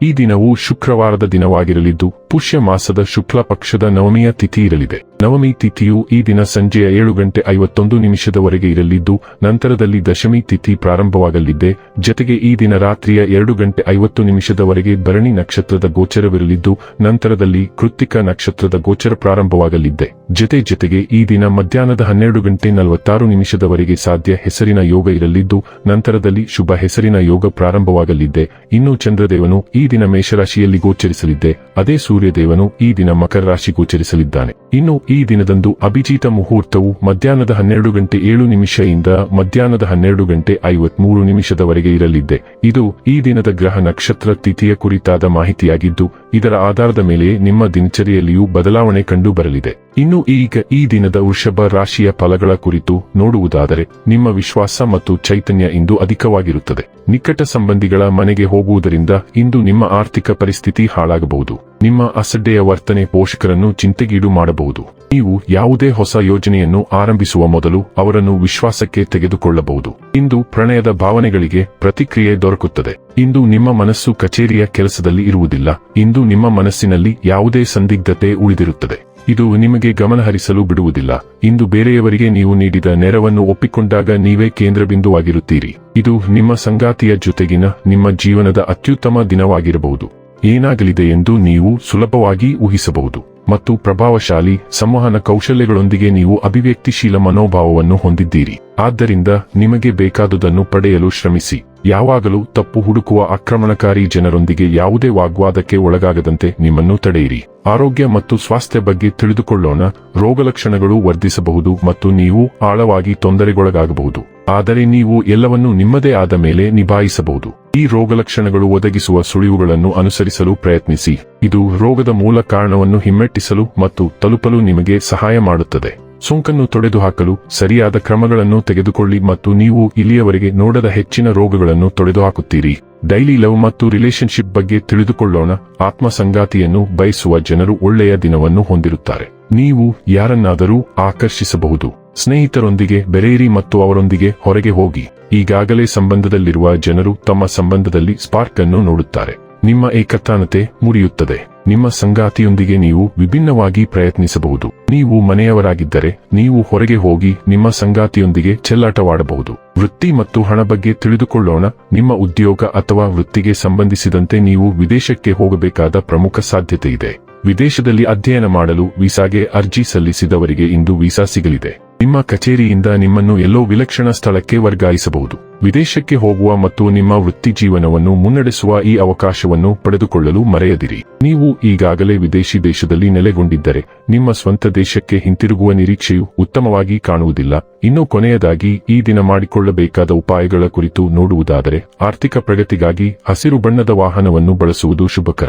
ಈ ದಿನವು ಶುಕ್ರವಾರದ ದಿನವಾಗಿರಲಿದ್ದು ಪುಷ್ಯ ಮಾಸದ ಶುಕ್ಲ ಪಕ್ಷದ ನವಮಿಯ ತಿಥಿ ಇರಲಿದೆ. ನವಮಿ ತಿಥಿಯು ಈ ದಿನ ಸಂಜೆಯ ಏಳು ಗಂಟೆ ಐವತ್ತೊಂದು ನಿಮಿಷದವರೆಗೆ ಇರಲಿದ್ದು, ನಂತರದಲ್ಲಿ ದಶಮಿ ತಿಥಿ ಪ್ರಾರಂಭವಾಗಲಿದೆ. ಜತೆಗೆ ಈ ದಿನ ರಾತ್ರಿಯ ಎರಡು ಗಂಟೆ ಐವತ್ತು ನಿಮಿಷದವರೆಗೆ ಭರಣಿ ನಕ್ಷತ್ರದ ಗೋಚರವಿರಲಿದ್ದು, ನಂತರದಲ್ಲಿ ಕೃತ್ತಿಕ ನಕ್ಷತ್ರದ ಗೋಚರ ಪ್ರಾರಂಭವಾಗಲಿದೆ. ಜತೆ ಜತೆಗೆ ಈ ದಿನ ಮಧ್ಯಾಹ್ನದ ಹನ್ನೆರಡು ಗಂಟೆ ನಲವತ್ತಾರು ನಿಮಿಷದವರೆಗೆ ಸಾಧ್ಯ ಹೆಸರಿನ ಯೋಗ ಇರಲಿದ್ದು, ನಂತರದಲ್ಲಿ ಶುಭ ಹೆಸರಿನ ಯೋಗ ಪ್ರಾರಂಭವಾಗಲಿದೆ. ಇನ್ನು ಚಂದ್ರದೇವನು ಈ ದಿನ ಮೇಷರಾಶಿಯಲ್ಲಿ ಗೋಚರಿಸಲಿದ್ದೆ. ಅದೇ ಸೂರ್ಯದೇವನು ಈ ದಿನ ಮಕರ ರಾಶಿ ಗೋಚರಿಸಲಿದ್ದಾನೆ. ಇನ್ನು ಈ ದಿನದಂದು ಅಭಿಜಿತ ಮುಹೂರ್ತವು ಮಧ್ಯಾಹ್ನದ ಹನ್ನೆರಡು ಗಂಟೆ ಏಳು ನಿಮಿಷದಿಂದ ಮಧ್ಯಾಹ್ನದ ಹನ್ನೆರಡು ಗಂಟೆ ಐವತ್ಮೂರು ನಿಮಿಷದವರೆಗೆ ಇರಲಿದ್ದೆ. ಇದು ಈ ದಿನದ ಗ್ರಹ ನಕ್ಷತ್ರ ತಿಥಿಯ ಕುರಿತಾದ ಮಾಹಿತಿಯಾಗಿದ್ದು ಇದರ ಆಧಾರದ ಮೇಲೆ ನಿಮ್ಮ ದಿನಚರಿಯಲ್ಲಿಯೂ ಬದಲಾವಣೆ ಕಂಡು ಬರಲಿದೆ ಇನ್ನು ಈಗ ಈ ದಿನದ ವೃಷಭ ರಾಶಿಯ ಫಲಗಳ ಕುರಿತು ನೋಡುವುದಾದರೆ, ನಿಮ್ಮ ವಿಶ್ವಾಸ ಮತ್ತು ಚೈತನ್ಯ ಇಂದು ಅಧಿಕವಾಗಿರುತ್ತದೆ. ನಿಕಟ ಸಂಬಂಧಿಗಳ ಮನೆಗೆ ಹೋಗುವುದರಿಂದ ಇಂದು ನಿಮ್ಮ ಆರ್ಥಿಕ ಪರಿಸ್ಥಿತಿ ಹಾಳಾಗಬಹುದು. ನಿಮ್ಮ ಅಸಡ್ಡೆಯ ವರ್ತನೆ ಪೋಷಕರನ್ನು ಚಿಂತೆಗೀಡು ಮಾಡಬಹುದು. ನೀವು ಯಾವುದೇ ಹೊಸ ಯೋಜನೆಯನ್ನು ಆರಂಭಿಸುವ ಮೊದಲು ಅವರನ್ನು ವಿಶ್ವಾಸಕ್ಕೆ ತೆಗೆದುಕೊಳ್ಳಬಹುದು. ಇಂದು ಪ್ರಣಯದ ಭಾವನೆಗಳಿಗೆ ಪ್ರತಿಕ್ರಿಯೆ ದೊರಕುತ್ತದೆ. ಇಂದು ನಿಮ್ಮ ಮನಸ್ಸು ಕಚೇರಿಯ ಕೆಲಸದಲ್ಲಿ ಇರುವುದಿಲ್ಲ. ಇಂದು ನಿಮ್ಮ ಮನಸ್ಸಿನಲ್ಲಿ ಯಾವುದೇ ಸಂದಿಗ್ಧತೆ ಉಳಿದಿರುತ್ತದೆ. ಇದು ನಿಮಗೆ ಗಮನಹರಿಸಲು ಬಿಡುವುದಿಲ್ಲ. ಇಂದು ಬೇರೆಯವರಿಗೆ ನೀವು ನೀಡಿದ ನೆರವನ್ನು ಒಪ್ಪಿಕೊಂಡಾಗ ನೀವೇ ಕೇಂದ್ರಬಿಂದುವಾಗಿರುತ್ತೀರಿ. ಇದು ನಿಮ್ಮ ಸಂಗಾತಿಯ ಜೊತೆಗಿನ ನಿಮ್ಮ ಜೀವನದ ಅತ್ಯುತ್ತಮ ದಿನವಾಗಿರಬಹುದು. ಏನಾಗಲಿದೆ ಎಂದು ನೀವು ಸುಲಭವಾಗಿ ಊಹಿಸಬಹುದು ಮತ್ತು ಪ್ರಭಾವಶಾಲಿ ಸಂವಹನ ಕೌಶಲ್ಯಗಳೊಂದಿಗೆ ನೀವು ಅಭಿವ್ಯಕ್ತಿಶೀಲ ಮನೋಭಾವವನ್ನು ಹೊಂದಿದ್ದೀರಿ. ಆದ್ದರಿಂದ ನಿಮಗೆ ಬೇಕಾದುದನ್ನು ಪಡೆಯಲು ಶ್ರಮಿಸಿ. ಯಾವಾಗಲೂ ತಪ್ಪು ಹುಡುಕುವ ಆಕ್ರಮಣಕಾರಿ ಜನರೊಂದಿಗೆ ಯಾವುದೇ ವಾಗ್ವಾದಕ್ಕೆ ಒಳಗಾಗದಂತೆ ನಿಮ್ಮನ್ನು ತಡೆಯಿರಿ. ಆರೋಗ್ಯ ಮತ್ತು ಸ್ವಾಸ್ಥ್ಯ ಬಗ್ಗೆ ತಿಳಿದುಕೊಳ್ಳೋಣ. ರೋಗಲಕ್ಷಣಗಳು ವರ್ಧಿಸಬಹುದು ಮತ್ತು ನೀವು ಆಳವಾಗಿ ತೊಂದರೆಗೊಳಗಾಗಬಹುದು. ಆದರೆ ನೀವು ಎಲ್ಲವನ್ನೂ ನಿಮ್ಮದೇ ಆದ ಮೇಲೆ ನಿಭಾಯಿಸಬಹುದು. ಈ ರೋಗಲಕ್ಷಣಗಳು ಒದಗಿಸುವ ಸುಳಿವುಗಳನ್ನು ಅನುಸರಿಸಲು ಪ್ರಯತ್ನಿಸಿ. ಇದು ರೋಗದ ಮೂಲ ಕಾರಣವನ್ನು ಹಿಮ್ಮೆಟ್ಟಿಸಲು ಮತ್ತು ತಲುಪಲು ನಿಮಗೆ ಸಹಾಯ ಮಾಡುತ್ತದೆ. ಸೋಂಕನ್ನು ತೊಡೆದುಹಾಕಲು ಸರಿಯಾದ ಕ್ರಮಗಳನ್ನು ತೆಗೆದುಕೊಳ್ಳಿ ಮತ್ತು ನೀವು ಇಲ್ಲಿಯವರೆಗೆ ನೋಡದ ಹೆಚ್ಚಿನ ರೋಗಗಳನ್ನು ತೊಡೆದುಹಾಕುತ್ತೀರಿ. ಡೈಲಿ ಲವ್ ಮತ್ತು ರಿಲೇಶನ್ಶಿಪ್ ಬಗ್ಗೆ ತಿಳಿದುಕೊಳ್ಳೋಣ. ಆತ್ಮ ಸಂಗಾತಿಯನ್ನು ಬಯಸುವ ಜನರು ಒಳ್ಳೆಯ ದಿನವನ್ನು ಹೊಂದಿರುತ್ತಾರೆ. ನೀವು ಯಾರನ್ನಾದರೂ ಆಕರ್ಷಿಸಬಹುದು. ಸ್ನೇಹಿತರೊಂದಿಗೆ ಬೆರೆಯಿರಿ ಮತ್ತು ಅವರೊಂದಿಗೆ ಹೊರಗೆ ಹೋಗಿ. ಈಗಾಗಲೇ ಸಂಬಂಧದಲ್ಲಿರುವ ಜನರು ತಮ್ಮ ಸಂಬಂಧದಲ್ಲಿ ಸ್ಪಾರ್ಕ್ ಅನ್ನು ನೋಡುತ್ತಾರೆ. ನಿಮ್ಮ ಏಕತಾನತೆ ಮುರಿಯುತ್ತದೆ. ನಿಮ್ಮ ಸಂಗಾತಿಯೊಂದಿಗೆ ನೀವು ವಿಭಿನ್ನವಾಗಿ ಪ್ರಯತ್ನಿಸಬಹುದು. ನೀವು ಮನೆಯವರಾಗಿದ್ದರೆ, ನೀವು ಹೊರಗೆ ಹೋಗಿ ನಿಮ್ಮ ಸಂಗಾತಿಯೊಂದಿಗೆ ಚೆಲ್ಲಾಟವಾಡಬಹುದು. ವೃತ್ತಿ ಮತ್ತು ಹಣ ಬಗ್ಗೆ ತಿಳಿದುಕೊಳ್ಳೋಣ. ನಿಮ್ಮ ಉದ್ಯೋಗ ಅಥವಾ ವೃತ್ತಿಗೆ ಸಂಬಂಧಿಸಿದಂತೆ ನೀವು ವಿದೇಶಕ್ಕೆ ಹೋಗಬೇಕಾದ ಪ್ರಮುಖ ಸಾಧ್ಯತೆ ಇದೆ. ವಿದೇಶದಲ್ಲಿ ಅಧ್ಯಯನ ಮಾಡಲು ವೀಸಾಗೆ ಅರ್ಜಿ ಸಲ್ಲಿಸಿದವರಿಗೆ ಇಂದು ವೀಸಾ ಸಿಗಲಿದೆ. ನಿಮ್ಮ ಕಚೇರಿಯಿಂದ ನಿಮ್ಮನ್ನು ಎಲ್ಲೋ ವಿಲಕ್ಷಣ ಸ್ಥಳಕ್ಕೆ ವರ್ಗಾಯಿಸಬಹುದು. ವಿದೇಶಕ್ಕೆ ಹೋಗುವ ಮತ್ತು ನಿಮ್ಮ ವೃತ್ತಿ ಜೀವನವನ್ನು ಮುನ್ನಡೆಸುವ ಈ ಅವಕಾಶವನ್ನು ಪಡೆದುಕೊಳ್ಳಲು ಮರೆಯದಿರಿ. ನೀವು ಈಗಾಗಲೇ ವಿದೇಶಿ ದೇಶದಲ್ಲಿ ನೆಲೆಗೊಂಡಿದ್ದರೆ, ನಿಮ್ಮ ಸ್ವಂತ ದೇಶಕ್ಕೆ ಹಿಂತಿರುಗುವ ನಿರೀಕ್ಷೆಯು ಉತ್ತಮವಾಗಿ ಕಾಣುವುದಿಲ್ಲ. ಇನ್ನು ಕೊನೆಯದಾಗಿ, ಈ ದಿನ ಮಾಡಿಕೊಳ್ಳಬೇಕಾದ ಉಪಾಯಗಳ ಕುರಿತು ನೋಡುವುದಾದರೆ, ಆರ್ಥಿಕ ಪ್ರಗತಿಗಾಗಿ ಹಸಿರು ಬಣ್ಣದ ವಾಹನವನ್ನು ಬಳಸುವುದು ಶುಭಕರ.